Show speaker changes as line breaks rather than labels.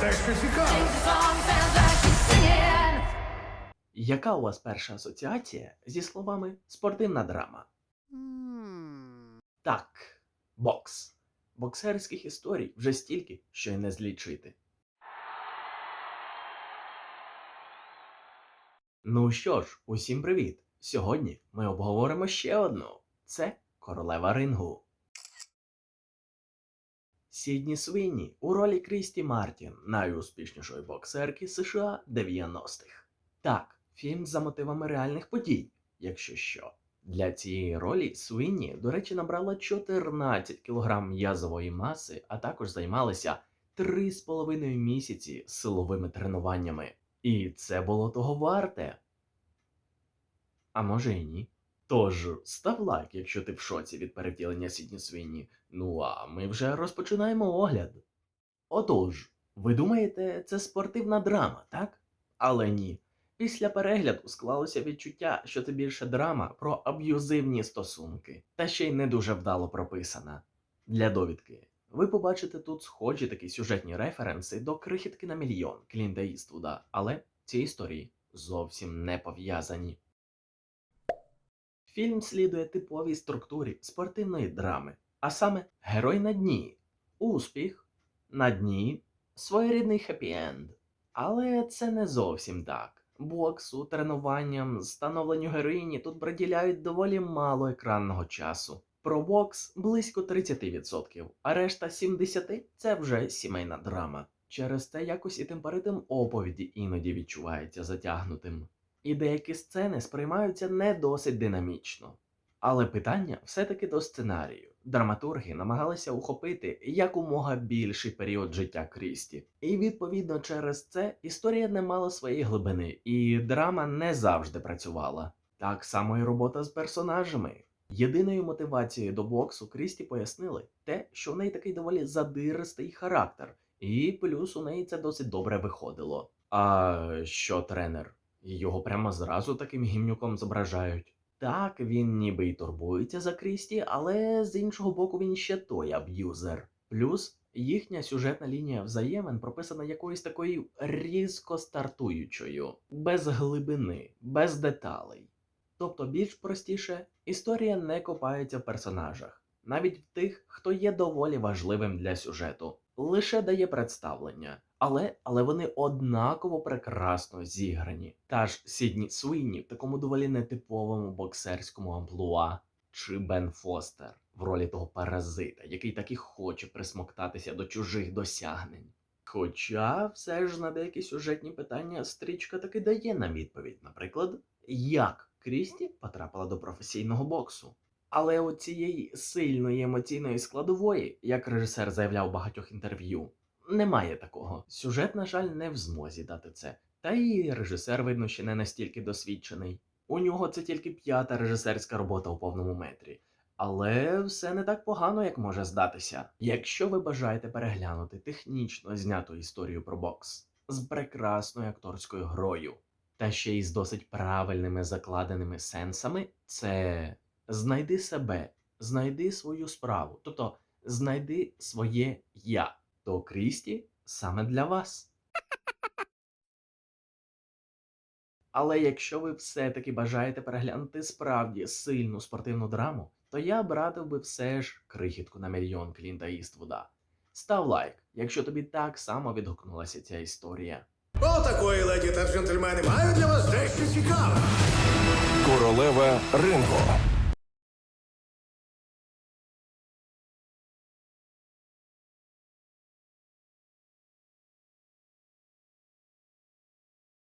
дещо цікаве.
Яка у вас перша асоціація зі словами спортивна драма? Так, бокс. Боксерських історій вже стільки, що й не злічити. Ну що ж, усім привіт! Сьогодні ми обговоримо ще одну. Це королева рингу. Сідні Свінні у ролі Крісті Мартін, найуспішнішої боксерки США 90-х. Так, фільм за мотивами реальних подій, якщо що. Для цієї ролі Свінні, до речі, набрала 14 кг м'язової маси, а також займалася 3,5 місяці силовими тренуваннями. І це було того варте. А може і ні. Тож, став лайк, якщо ти в шоці від перевтілення Сідні Свінні. Ну а ми вже розпочинаємо огляд. Отож, ви думаєте, це спортивна драма, так? Але ні. Після перегляду склалося відчуття, що це більше драма про аб'юзивні стосунки, та ще й не дуже вдало прописана. Для довідки, ви побачите тут схожі такі сюжетні референси до крихітки на мільйон Клінта Іствуда, але ці історії зовсім не пов'язані. Фільм слідує типовій структурі спортивної драми, а саме герой на дні, успіх, на дні, своєрідний хеппі-енд. Але це не зовсім так. Боксу, тренуванням, становленню героїні тут приділяють доволі мало екранного часу. Про бокс близько 30%, а решта 70% це вже сімейна драма. Через це якось і темперитм оповіді іноді відчувається затягнутим. І деякі сцени сприймаються не досить динамічно. Але питання все-таки до сценарію. Драматурги намагалися ухопити якомога більший період життя Крісті. І відповідно через це історія не мала своєї глибини, і драма не завжди працювала. Так само і робота з персонажами. Єдиною мотивацією до боксу Крісті пояснили те, що в неї такий доволі задиристий характер, і плюс у неї це досить добре виходило. А що тренер? Його прямо зразу таким гімнюком зображають. Так, він ніби й турбується за Крісті, але з іншого боку він ще той аб'юзер. Плюс їхня сюжетна лінія взаємин прописана якоюсь такою різко стартуючою, без глибини, без деталей. Тобто, більш простіше, історія не копається в персонажах, навіть в тих, хто є доволі важливим для сюжету, лише дає представлення. Але, але вони однаково прекрасно зіграні. Та ж Сідні Суїні в такому доволі нетиповому боксерському амплуа, чи Бен Фостер в ролі того паразита, який так і хоче присмоктатися до чужих досягнень. Хоча все ж на деякі сюжетні питання стрічка таки дає нам відповідь, наприклад, як Крісті потрапила до професійного боксу. Але у цієї сильної емоційної складової, як режисер заявляв у багатьох інтерв'ю, немає такого. Сюжет, на жаль, не в змозі дати це. Та і режисер, видно, ще не настільки досвідчений. У нього це тільки п'ята режисерська робота у повному метрі. Але все не так погано, як може здатися. Якщо ви бажаєте переглянути технічно зняту історію про бокс з прекрасною акторською грою, та ще й з досить правильними закладеними сенсами, це знайди себе, знайди свою справу, тобто знайди своє я то Крісті саме для вас. Але якщо ви все-таки бажаєте переглянути справді сильну спортивну драму, то я б радив би все ж крихітку на мільйон Клінта Іствуда. Став лайк, якщо тобі так само відгукнулася ця історія.
Отакої, леді та джентльмени, маю для вас дещо цікаве.
Королева рингу.